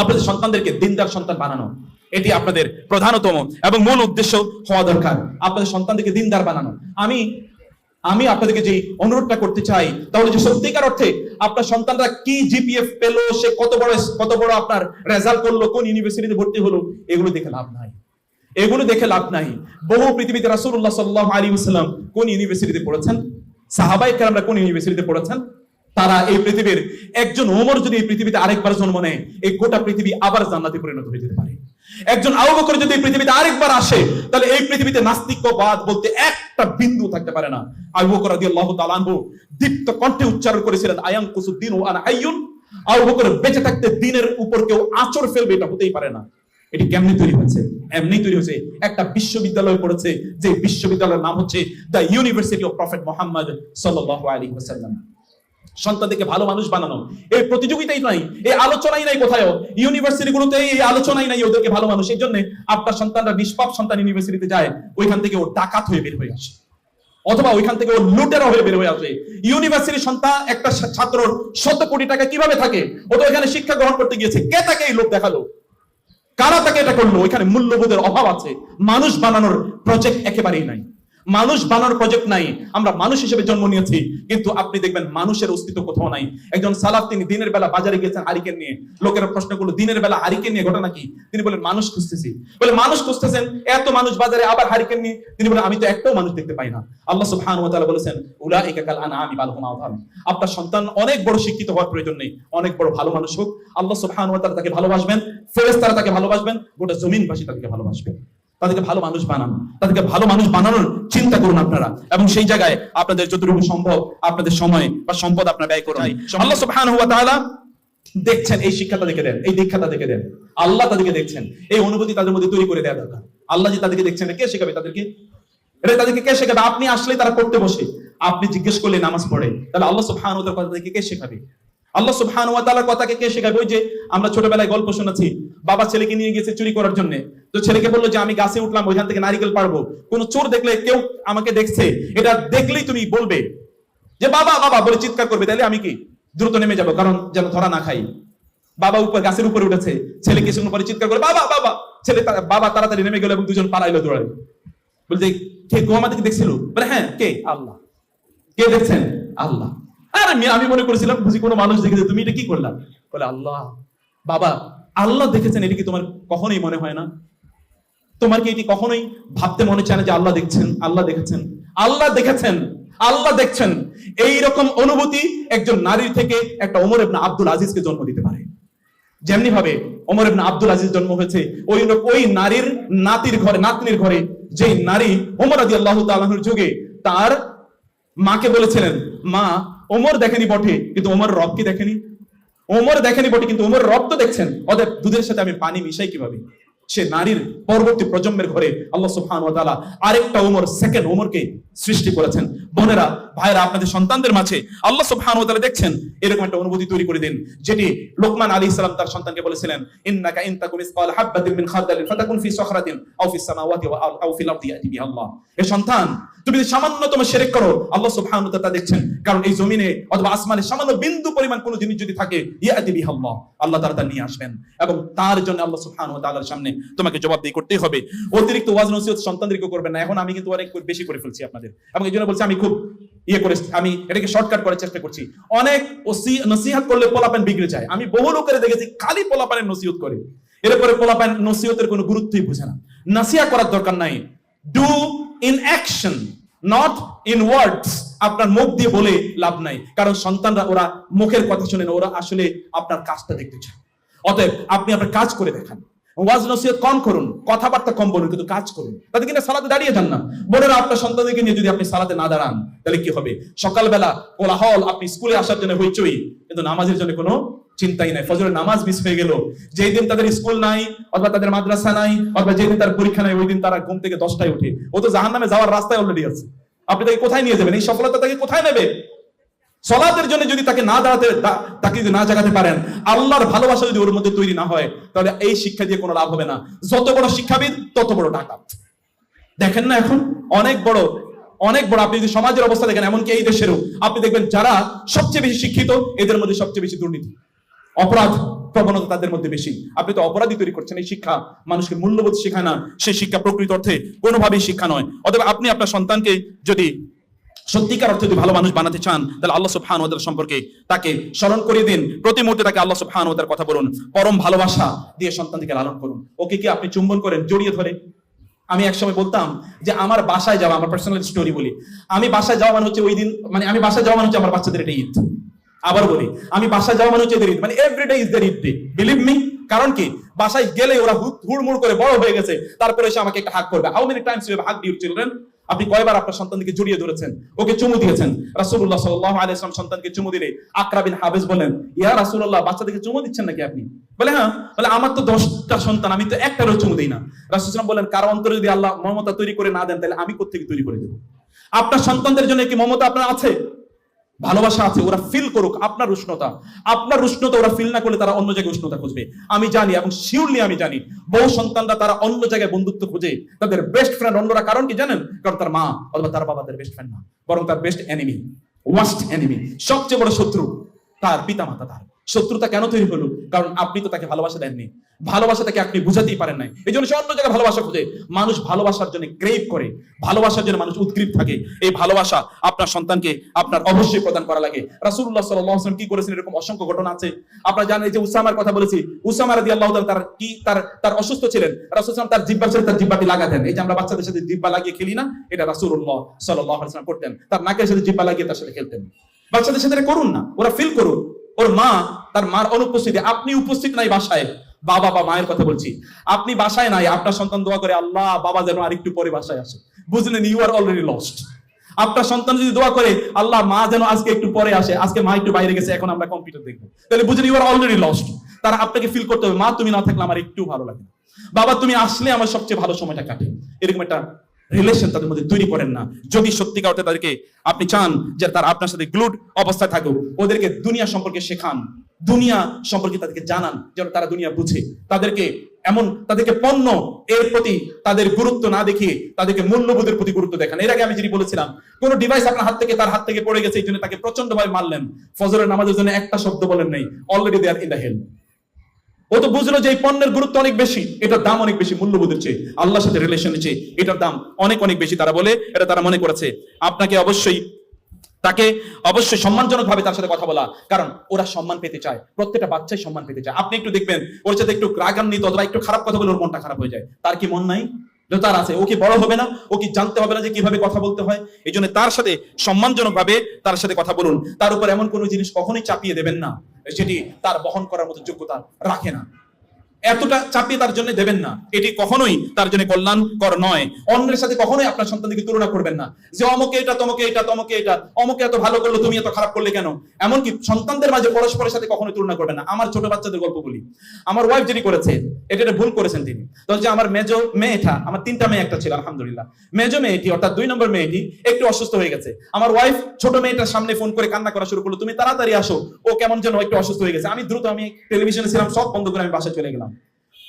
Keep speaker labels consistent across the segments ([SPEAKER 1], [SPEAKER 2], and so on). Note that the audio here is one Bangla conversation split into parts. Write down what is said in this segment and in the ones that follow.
[SPEAKER 1] আপনাদের সন্তানদেরকে দিনদার সন্তান বানানো। এটি আপনাদের প্রধানতম এবং মূল উদ্দেশ্য হওয়া দরকার। আপনাদের সন্তানদেরকে দিনদার বানানো। আমি আমি আপনাদেরকে যে অনুরোধটা করতে চাই, তাহলে যে সত্যিকার অর্থে আপনার সন্তানরা কি জিপিএফ পেল, সে কত বড় কত বড় আপনার রেজাল্ট করল, কোন ইউনিভার্সিটিতে ভর্তি হলো, এগুলো দেখে লাভ নাই। এগুলো দেখে লাভ নাই। বহু পৃথিবীতে রাসূলুল্লাহ সাল্লাল্লাহু আলাইহি ওয়াসাল্লাম কোন ইউনিভার্সিটিতে পড়েছেন? সাহাবায়ে কেরামরা কোন ইউনিভার্সিটিতে পড়েছেন? তারা এই পৃথিবীর, একজন ওমর যদি এই পৃথিবীতে আরেকবার জন্ম নেয়, এই গোটা পৃথিবী আবার জান্নাতে পরিণত হয়ে যেতে পারে। একজন আবু যদি এই পৃথিবীতে আরেকবার আসে, তাহলে এই পৃথিবীতে নাস্তিকবাদ বলতে একটা বিন্দু থাকতে পারে না। দীপ্ত কণ্ঠে উচ্চারণ করেছিলেন আয়াম কুসুদ্দিন ও আনা হাইয়ুন। আবু বেঁচে থাকতে দিনের উপর কেউ আচর ফেলবে, এটা হতেই পারে না। এটি কেমনি তৈরি এমনি তৈরি হচ্ছে। একটা বিশ্ববিদ্যালয় পড়েছে, যে বিশ্ববিদ্যালয়ের নাম হচ্ছে the university of prophet Muhammad সাল্লাল্লাহু আলাইহি ওয়াসাল্লাম। সন্তানদেরকে ভালো মানুষ বানানো। এই প্রতিযোগিতাই নাই, এই আলোচনাই নাই কোথাও ইউনিভার্সিটি গুলোতে এই আলোচনাই নাই ওদেরকে ভালো মানুষ। এই জন্য আপনার সন্তানরা নিষ্পাপ সন্তান ইউনিভার্সিটিতে যায়, ওইখান থেকে ও ডাকাত হয়ে বের হয়ে আসে। অথবা ওইখান থেকে ও লুটেরা হয়ে বের হয়ে আসে। ইউনিভার্সিটি সন্তান একটা ছাত্র শত কোটি টাকা কীভাবে থাকে? ও তো এখানে শিক্ষা গ্রহণ করতে গিয়েছে। কে তাকে এই লোক দেখাল? কারা তাকে এটা করল? ওইখানে মূল্যবোধের অভাব আছে। মানুষ বানানোর প্রজেক্ট একেবারেই নাই। মানুষ বানানোর প্রজেক্ট নাই। আমরা মানুষ হিসেবে জন্ম নিয়েছি, কিন্তু আপনি দেখবেন মানুষের অস্তিত্ব কোথাও নাই। একজন সালাফ তিনি দিনের বেলা বাজারে গেছেন হারিকেন নিয়ে। লোকেরা প্রশ্ন করল, দিনের বেলা হারিকেন নিয়ে ঘটনা কি? তিনি বলেন মানুষ খুঁজতেছি। বলে, মানুষ খুঁজতেছেন, এত মানুষ বাজারে আবার হারিকেন নিয়ে। তিনি বলেন আমি তো একটাও মানুষ দেখতে পাই না। আল্লাহ সুবহানাহু ওয়া তাআলা বলেছেন, উলাইকা কাল আনআমি বাল হুম আযম আপনার সন্তান অনেক বড় শিক্ষিত হওয়ার প্রয়োজন নেই। অনেক বড় ভালো মানুষ হোক। আল্লাহ তাআলা তাকে ভালোবাসবেন, ফেরেশতারা তাকে ভালোবাসবেন, গোটা জমিনবাসী তাকে ভালোবাসবে তাদেরকে ভালো মানুষ বানান। তাদেরকে ভালো মানুষ বানানোর চিন্তা করুন আপনারা। এবং সেই জায়গায় আপনাদের যতটুকু সম্ভব আপনাদের সময় বা সম্পদ আপনারা ব্যয় করুন। আল্লাহ সুবহানাহু ওয়া তাআলা দেখছেন এই শিক্ষা তাদেরকে দেন এই দীক্ষা তাদেরকে দেন। আল্লাহ তাদেরকে দেখছেন এই অনুভূতি তাদের মধ্যে তৈরি করে দেওয়া দরকার। আল্লাহ যে তাদেরকে দেখছেন কে শেখাবে তাদেরকে? এটা তাদেরকে কে শেখাবে? আপনি আসলে তারা করতে বসে। আপনি জিজ্ঞেস করলে নামাজ পড়ে। তাহলে আল্লাহ সুবহানাহু ওয়া তাআলা কথা তাদেরকে কে শেখাবে? আল্লাহ সুবহানাহু ওয়া তাআলার কথাকে কে শেখাবে? ওই যে আমরা ছোটবেলায় গল্প শুনেছি বাবা ছেলেকে নিয়ে গেছে চুরি করার জন্য। তো ছেলেকে বলল যে আমি গাছে উঠলাম ওইখান থেকে নারিকেল পারব কোন চোর দেখলে কেউ আমাকে দেখছে। এটা দেখলেই তুমি বলবে। যে বাবা বাবা বলে চিৎকার করবে। তাহলে আমি কি? দ্রুত নেমে যাব কারণ যেন ধরা না খাই। বাবা উপর গাছের উপরে উঠেছে। ছেলে কিছু পরে চিৎকার করে বাবা বাবা। ছেলে বাবা তাড়াতাড়ি নেমে গেল এবং দুজন পালাইলো দৌড়াই বলতে কে গো আমাদেরকে দেখছিল? বলে হ্যাঁ কে? আল্লাহ। কে দেখছেন? আল্লাহ। আর আমি আমি মনে করেছিলাম বুঝি কোনো মানুষ দেখেছে। তুমি এটা কি করলাম বলে আল্লাহ। বাবা আল্লাহ দেখেছেন, এটা কি তোমার কখনোই মনে হয় না? তোমার কি এটি কখনোই ভাবতে মনে চায় না যে আল্লাহ দেখছেন, আল্লাহ দেখেছেন? আল্লাহ দেখেছেন, আল্লাহ দেখছেন। এই রকম অনুভূতি একজন নারীর থেকে একটা ওমর ইবনে আব্দুল আজিজকে জন্ম দিতে পারে। যেমনি ভাবে ওমর ইবনে আব্দুল আজিজ জন্ম হয়েছে, ওই ওই নারীর নাতির ঘরে, নাতনির ঘরে যে নারী ওমর রাদিয়াল্লাহু তাআলার যুগে তার মাকে বলেছিলেন, মা, ওমর দেখেনি বটে, কিন্তু ওমর রব কি দেখেনি। ওমর দেখেনি বটে, কিন্তু ওমর রব তো দেখছেন। অতএব দুধের সাথে আমি পানি মিশাই কীভাবে? সে নারীর পরবর্তী প্রজন্মের ঘরে আল্লাহ সুবহানাহু ওয়া তাআলা আরেকটা ওমর সেকেন্ড ওমরকে সৃষ্টি করেছেন। বোনেরা ভাইরা আপনাদের সন্তানদের মাঝে আল্লাহ সুবহানাহু ওয়া তাআলা দেখছেন, এরকম একটা অনুভূতি তৈরি করে দিন, যেটি লোকমান আলাইহিস সালাম তার সন্তানকে বলেছিলেন, ইন্নাকা ইন তাকুম মিসকাল হাববাতিন মিন খারদালিন ফাতাকুন ফি সখরাতিন আও ফিস সামাওয়াতি ওয়া আও ফিল আরদি ইয়াতি বিহা আল্লাহ এ সন্তান তুমি যদি সামান্যতম শিরক করো, আল্লাহ সুবহানাহু ওয়া তাআলা দেখছেন। কারণ এই জমিনে অথবা আসমানে সামান্য বিন্দু পরিমাণ কোনো জিনিস যদি থাকে, ইয়াতি বিহা আল্লাহ আল্লাহ তাআলা তা নিয়ে আসবেন। এবং তার জন্য আল্লাহ সুবহানাহু ওয়া তাআলার সামনে তোমাকে জবাবদিহি করতেই হবে। অতিরিক্ত ওয়াজ নসিহত সন্তানদেরকে করবেন না। এখন আমি কিন্তু অনেক বেশি করে ফেলছি আপনাদের। এবং এই জন্য বলছি আমি খুব ইয়ে করে, আমি এটাকে শর্টকাট করার চেষ্টা করছি। অনেক নসিহত করলে পোলাপান বিগড়ে যায়। আমি বহু লোকের দেখেছি খালি পোলাপানের নসিহত করে। এরপরে পোলাপান নসিহতের কোনো গুরুত্বই বুঝে না। নাসিয়া করার দরকার নাই। Do in action not in words আপনার মুখ দিয়ে বলে লাভ নাই। কারণ সন্তানরা ওরা মুখের কথা শুনে না, ওরা আসলে আপনার কাজটা দেখতে চায়। অতএব আপনি আপনার কাজ করে দেখান। ওয়াজ নসিহত কম করুন, কথাবার্তা কম বলুন, কিন্তু কাজ করুন। তাতে কিনা সালাতে দাঁড়িয়ে যান না? বোনেরা, আপনার সন্তানদেরকে নিয়ে যদি আপনি সালাতে না দাঁড়ান, তাহলে কি হবে? সকালবেলা কোলাহল, আপনি স্কুলে আসার জন্য হইচই, কিন্তু নামাজের জন্য কোনো চিন্তাই নাই। ফজরের নামাজ মিস হয়ে গেল। যেই দিন তাদের স্কুল নাই, অথবা তাদের মাদ্রাসা নাই, অথবা যেদিন তার পরীক্ষা নাই, ওই দিন তারা ঘুম থেকে দশটায় উঠে ও তো জাহান নামে যাওয়ার রাস্তায় অলরেডি আছে। আপনি তাকে কোথায় নিয়ে যাবেন? এই সফলতা তাকে কোথায় নেবে? সলাতের জন্য যদি তাকে না দাঁড়াতে তাকে যদি না জাগাতে পারেন, আল্লাহর ভালোবাসা যদি ওর মধ্যে তৈরি না হয়, তাহলে এই শিক্ষা দিয়ে কোনো লাভ হবে না। যত বড় শিক্ষাবিদ, তত বড় ডাকাত। দেখেন না এখন, অনেক বড় অনেক বড়, আপনি যদি সমাজের অবস্থা দেখেন, এমনকি এই দেশেরও, আপনি দেখবেন যারা সবচেয়ে বেশি শিক্ষিত, এদের মধ্যে সবচেয়ে বেশি দুর্নীতি। অপরাধ প্রবণতা তাদের মধ্যে বেশি। আপনি তো অপরাধী তৈরি করছেন, এই শিক্ষা মানুষকে মূল্যবোধ শেখায় না। সেই শিক্ষা প্রকৃত অর্থে কোনোভাবেই শিক্ষা নয়। অথবা আপনি আপনার সন্তানকে যদি সত্যিকার অর্থে যদি ভালো মানুষ বানাতে চান, তাহলে আল্লাহ সুবহান ওদের সম্পর্কে তাকে স্মরণ করিয়ে দিন। প্রতি মুহূর্তে তাকে আল্লাহ সুবহান ওদের কথা বলুন। পরম ভালোবাসা দিয়ে সন্তানকে লালন করুন। ওকে কি আপনি চুম্বন করেন? জড়িয়ে ধরে। আমি একসময় বলতাম যে, আমার বাসায় যাওয়া, আমার পার্সোনাল স্টোরি বলি। আমি বাসায় যাওয়া মানে হচ্ছে ওই দিন মানে আমি বাসায় যাওয়া মানে হচ্ছে আমার বাচ্চাদের এটা ঈদ। আবার বলি, আমি বাসায় যাওয়া মানে হচ্ছে ঈদ মানে everyday is their Eid believe me কারণ কি? বাসায় গেলে ওরা হুড়মুড় করে বড় হয়ে গেছে, তারপরে এসে আমাকে একটা হাক করবে। How many times you have hug your children আপনি কয়বার আপনার সন্তানকে জড়িয়ে ধরেছেন? ওকে চুমু দিয়েছেন। রাসূলুল্লাহ সাল্লাল্লাহু আলাইহি ওয়াসাল্লাম সন্তানকে চুমু দিলে আকরা বিন হাবিস বলেন, ইয়া রাসূলুল্লাহ, বাচ্চাদেরকে চুমু দিচ্ছেন নাকি আপনি? বলে হ্যাঁ। বলে, আমার তো দশটা সন্তান, আমি তো একটারও চুমু দিই না। রাসূল বলেন, কারও অন্তরে যদি আল্লাহ মমতা তৈরি করে না দেন, তাহলে আমি কোত্থেকে তৈরি করে দেব? আপনার সন্তানদের জন্য কি মমতা আপনার আছে? ভালোবাসা আছে, ওরা ফিল করুক আপনার উষ্ণতা। আপনার উষ্ণতা ওরা ফিল না করলে তারা অন্য জায়গায় উষ্ণতা খুঁজবে। আমি জানি এবং শিওরলি আমি জানি বহু সন্তানরা তারা অন্য জায়গায় বন্ধুত্ব খুঁজে। তাদের বেস্ট ফ্রেন্ড অন্যরা কারণ কি জানেন? কারণ তার মা অথবা তার বাবা বেস্ট ফ্রেন্ড না। বরং তার বেস্ট এনিমি ওয়াস্ট এনিমি সবচেয়ে বড় শত্রু তার পিতা মাতা তার। শত্রুতা কেন তৈরি হলো? কারণ আপনি তো তাকে ভালোবাসা দেননি। ভালোবাসা তাকে আপনি বুঝাতেই পারেন নাই। এই জন্য সে অন্য জায়গায় ভালোবাসা খুঁজে। মানুষ ভালোবাসার জন্য ক্রেভ করে। ভালোবাসার জন্য মানুষ উদ্গ্রীব থাকে। এই ভালোবাসা আপনার সন্তানকে আপনার অবশ্যই প্রদান করা লাগে। আলাইহি ওয়াসাল্লাম কি করেছেন? এরকম অসংখ্য ঘটনা আছে। আপনারা জানেন যে উসামার কথা বলেছি। উসামা রাদিয়াল্লাহু তাআলা তার কি তার তার অসুস্থ ছিলেন। রাসূল তার জিহ্বার সাথে তার জিহ্বাটি লাগাতেন। এই যে আমরা বাচ্চাদের সাথে জিব্বা লাগিয়ে খেলি না, এটা আলাইহি ওয়াসাল্লাম করতেন। তার নাকের সাথে জিহ্বা লাগিয়ে তার সাথে খেলতেন। বাচ্চাদের সাথে করুন না। ওরা ফিল করুন ওর মা, তার মার অনুপস্থিতি, আপনি উপস্থিত নাই বাসায়। বাবা বা মায়ের কথা বলছি। আপনি বাসায় নাই, আপনার সন্তান দোয়া করে আল্লাহ, বাবা যেন আরেকটু পরে বাসায় আসে। বুঝলেন ইউ আর অলরেডি লস্ট আপনার সন্তান যদি দোয়া করে, আল্লাহ, মা যেন আজকে একটু পরে আসে, আজকে মা একটু বাইরে গেছে, এখন আমরা কম্পিউটার দেখব। তাহলে বুঝলেন ইউ আর অলরেডি লস্ট তারা আপনাকে ফিল করতে হবে, মা, তুমি না থাকলে আমার একটু ভালো লাগে বাবা, তুমি আসলে আমার সবচেয়ে ভালো সময়টা কাটে। এরকম একটা রিলেশন তাদের মধ্যে তৈরি করেন না। যদি সত্যিকার অর্থে তাদেরকে আপনি চান যে তার আপনার সাথে গ্লুড অবস্থায় থাকুক, ওদেরকে দুনিয়া সম্পর্কে শেখান। দুনিয়া সম্পর্কে তাদেরকে জানান যেন তারা দুনিয়া বুঝে। তাদেরকে এমন, তাদেরকে পণ্য এর প্রতি তাদের গুরুত্ব না দেখিয়ে তাদেরকে মূল্যবোধের প্রতি গুরুত্ব দেখান। এর আগে আমি যিনি বলেছিলাম, কোন ডিভাইস আপনার হাত থেকে, তার হাত থেকে পড়ে গেছে, এই জন্য তাকে প্রচণ্ড ভাবে মারলেন। ফজরের নামাজের জন্য একটা শব্দ বলেন নাই। Already there in the hell ও তো বুঝলো যে এই পণ্যের গুরুত্ব অনেক বেশি, এটার দাম অনেক বেশি, মূল্যবোধের চেয়ে, আল্লাহর সাথে রিলেশনের চেয়ে, এটার দাম অনেক অনেক বেশি, তারা বলে, এটা তারা মনে করেছে। আপনাকে অবশ্যই, তাকে অবশ্যই সম্মানজনক ভাবে তার সাথে কথা বলা, কারণ ওরা সম্মান পেতে চায়, প্রত্যেকটা বাচ্চাই সম্মান পেতে চায়। আপনি একটু দেখবেন, ওর সাথে একটু রাগান্বিত অথবা একটু খারাপ কথা বলে ওর মনটা খারাপ হয়ে যায়। তার কি মন নাই? তার আছে, ও কি বড় হবে না? ও কি জানতে হবে না যে কীভাবে কথা বলতে হয়? এই জন্য তার সাথে সম্মানজনক ভাবে তার সাথে কথা বলুন। তার উপর এমন কোনো জিনিস কখনোই চাপিয়ে দেবেন না। সেটি তার বহন করার মতো যোগ্যতা রাখে না। এতটা চাপিয়ে তার জন্য দেবেন না। এটি কখনোই তার জন্য কল্যাণকর নয়। অন্যের সাথে কখনোই আপনার সন্তানকে তুলনা করবেন না। যে অমকে এটা, তমকে এটা তমকে এটা, অমকে এত ভালো করল, তুমি এত খারাপ করলে কেন? এমনকি সন্তানদের মাঝে পরস্পরের সাথে কখনোই তুলনা করবেন না। আমার ছোট বাচ্চাদের গল্প বলি। আমার ওয়াইফ যেটি করেছে, এটা ভুল করেছেন তিনি। তো যে আমার মেজো মেয়েটা, আমার তিনটা মেয়ে একটা ছিল, আলহামদুলিল্লাহ। মেজো মেয়েটি, অর্থাৎ দুই নম্বর মেয়েটি, একটু অসুস্থ হয়ে গেছে। আমার ওয়াইফ ছোট মেয়েটার সামনে ফোন করে কান্না করা শুরু করল, তুমি তাড়াতাড়ি আসো, ও কেমন যেন একটু অসুস্থ হয়ে গেছে। আমি দ্রুত, আমি টেলিভিশনে ছিলাম, সব বন্ধ করে আমি বাসায় চলে গেলাম।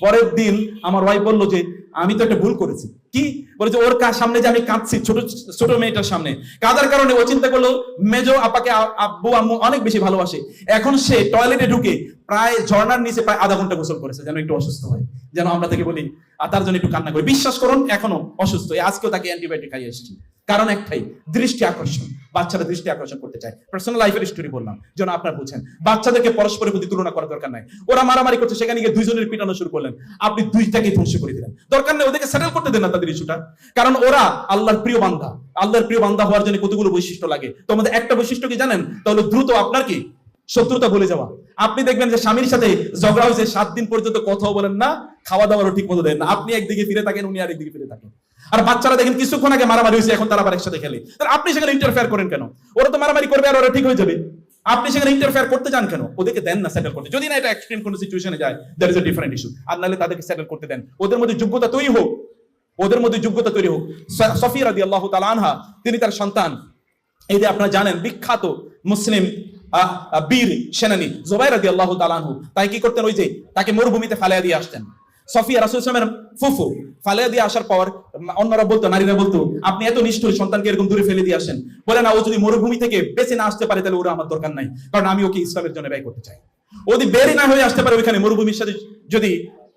[SPEAKER 1] পরের দিন আমার ওয়াইফ বলল যে, আমি তো একটা ভুল করেছি। কি? বলে যে ওর কার সামনে যে আমি কাঁদছি, ছোট ছোট মেয়েটার সামনে। কাদার কারণে ও চিন্তা করল, মেজো আপাকে আব্বু, আম্মু অনেক বেশি ভালোবাসে। এখন সে টয়লেটে ঢুকে প্রায় ঝর্ণার নিচে প্রায় আধা ঘণ্টা গোসল করেছে, যেন একটু অসুস্থ হয়। যেন আমরা তাকে বলি, আর তার জন্য একটু কান্না করি। বিশ্বাস করুন, এখনও অসুস্থ। আজকেও তাকে অ্যান্টিবায়োটিক খাইয়ে এসেছি। কারণ একটাই, দৃষ্টি আকর্ষণ। বাচ্চারা দৃষ্টি আকর্ষণ করতে চায়। পার্সোনাল লাইফের স্টোরি বললাম। যেন আপনার বুঝেন, বাচ্চাদেরকে পরস্পরের প্রতি তুলনা করার দরকার নাই। ওরা মারামারি করছে, সেখানে গিয়ে দুইজনের পিটানো শুরু করলেন। আপনি দুইটাকে ধ্বংস করে দিলেন। দরকার নেই, ওদেরকে সেটেল করতে দেন না তাদের ইস্যুটা কারণ ওরা আল্লাহর প্রিয় বান্দা। আল্লাহর প্রিয় বান্দা হওয়ার জন্য কতগুলো বৈশিষ্ট্য লাগে? তোমাদের একটা বৈশিষ্ট্য কি জানেন? তাহলে দ্রুত আপনার কি? শত্রুতা ভুলে যাওয়া। আপনি দেখবেন যে স্বামীর সাথে ঝগড়া হয়েছে, সাত দিন পর্যন্ত কথাও বলেন না খাওয়া দাওয়ারও ঠিক মতো দেন না। আপনি একদিকে ফিরে থাকেন, উনি আরেকদিকে ফিরে থাকেন। আর বাচ্চারা দেখেন কিছুক্ষণ আগে মারামারি হয়েছে, এখন তারা আবার একসাথে খেলে। আপনি সেখানে ইন্টারফেয়ার করেন কেন? ওরা তো মারামারি করবে আর ওরা ঠিক হয়ে যাবে। আপনি সেখানে ইন্টারফেয়ার করতে যান কেন? ওদেরকে দেন না সেটেল করতে। যদি না এটা এক্সট্রিম কোনো সিচুয়েশনে যায় that is a different issue আর নাহলে তাদেরকে সেটেল করতে দেন। ওদের মধ্যে যোগ্যতা তৈরি হোক। ওদের মধ্যে যোগ্যতা তৈরি হোক। সফিয়া রাদিয়াল্লাহু তাআলা আনহা, তিনি তার সন্তান। এই যে আপনারা জানেন, বিখ্যাত মুসলিম বীর সেনানী জোবাই রাদি আল্লাহ তালানহু তাই কি করতেন ওই যে, তাকে মরুভূমিতে ফালিয়া দিয়ে আসতেন। সফিয়া রাসুল ইসলামের ফুফু, ফালিয়া দিয়ে আসার পর, অন্যরা বলতো, নারীরা বলতো, আপনি এত নিষ্ঠুর, সন্তানকে এরকম দূরে ফেলে দিয়ে আসেন। বলে, না, ও যদি মরুভূমি থেকে বেঁচে না আসতে পারে, তাহলে ওরা আমার দরকার নাই। কারণ আমি ওকে ইসলামের জন্য ব্যয় করতে চাই। যদি বেরি না হয়ে আসতে পারে, ওইখানে মরুভূমির সাথে যদি,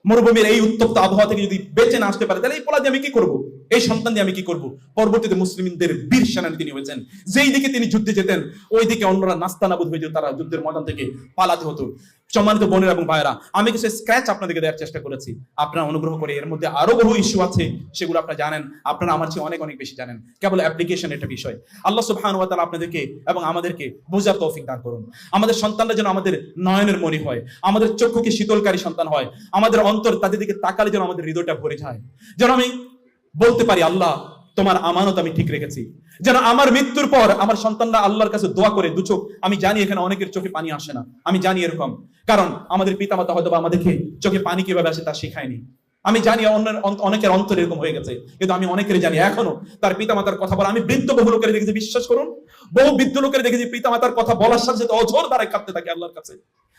[SPEAKER 1] মরুভূমির এই উত্তপ্ত আবহাওয়া থেকে যদি বেঁচে না আসতে পারে, তাহলে এই পোলা দিয়ে আমি কি করব? এই সন্তান দিয়ে আমি কি করব? পরবর্তীতে মুসলিমদের বীর সেনানি তিনি হয়েছেন। যেই দিকে তিনি যুদ্ধে যেতেন, ওই দিকে অন্যরা নাস্তানাবুদ হয়ে যেত, তারা যুদ্ধের ময়দান থেকে পালাতে হতো। সম্মানিত বোনের এবং ভাইয়েরা, আমি কিছু স্ক্র্যাচ আপনাদেরকে দেওয়ার চেষ্টা করেছি। আপনারা অনুগ্রহ করে এর মধ্যে আরও বহু ইস্যু আছে, সেগুলো আপনারা জানেন। আপনারা আমার চেয়ে অনেক অনেক বেশি জানেন। কেবল অ্যাপ্লিকেশন এটা বিষয়। আল্লাহ সুবহানাহু ওয়া তাআলা আপনাদেরকে এবং আমাদেরকে বোঝার তৌফিক দান করুন। আমাদের সন্তানরা যেন আমাদের নয়নের মণি হয়, আমাদের চক্ষুকে শীতলকারী সন্তান হয়, আমাদের অন্তর তাদের দিকে তাকালে যেন আমাদের হৃদয়টা ভরে যায়। যেন আমি বলতে পারি, আল্লাহ তোমার আমানত আমি ঠিক রেখেছি। যেন আমার মৃত্যুর পর আমার সন্তানরা আল্লাহর কাছে দোয়া করে, দু চোখ, আমি জানি এখানে অনেকের চোখে পানি আসে না। আমি জানি এরকম। কারণ আমাদের পিতামাতা হয়তো আমাদেরকে চোখে পানি কীভাবে আসে তা শেখায়নি। আমি জানি অন্যের অনেকের অন্তর এরকম হয়ে গেছে, কিন্তু আমি অনেকের জানি এখনও তার পিতামাতার কথা বলা। আমি বৃদ্ধ বহু লোকের দেখেছি, বিশ্বাস করুন, বহু বৃদ্ধ লোকের দেখেছি, পিতামাতার কথা বলার সাথে সাথে অঝোর দ্বারা কাঁদতে থাকে আল্লাহর কাছে।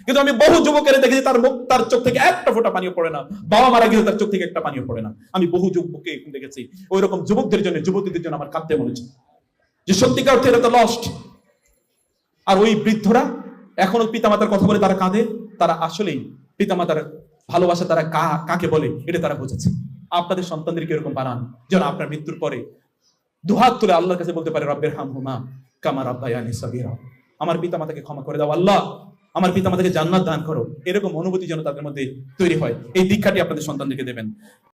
[SPEAKER 1] কিন্তু আমি বহু যুবকের দেখেছি, তার মুখ তার চোখ থেকে একটা ফোঁটা পানিও পড়ে না। বাবা মারা গেলে তার চোখ থেকে একটা পানিও পড়ে না। আমি বহু যুবককে দেখেছি ওই রকম যুবকদের জন্য, যুবতীদের জন্য আমার কাঁদতে বলেছে যে সত্যিকার অর্থে এটা তো লস্ট আর ওই বৃদ্ধরা এখনও পিতামাতার কথা বলে তারা কাঁদে, তারা আসলেই পিতামাতার ভালোবাসা তারা কা- কাকে বলে, এটা তারা বুঝেছে আপনাদের সন্তানদেরকে এরকম বানান, যেন আপনার মৃত্যুর পরে দুহাত তুলে আল্লাহর কাছে বলতে পারে রব্বের হাম হুমা কামার আব্বায়ানি সাবিরা আমার পিতামাতাকে ক্ষমা করে দাও, আল্লাহ। আমার পিতা মাতাকে জান্নাত দান করো। এরকম অনুভূতি যেন তাদের মধ্যে তৈরি হয়। এই দীক্ষাটি আপনাদের সন্তানদেরকে দেবেন।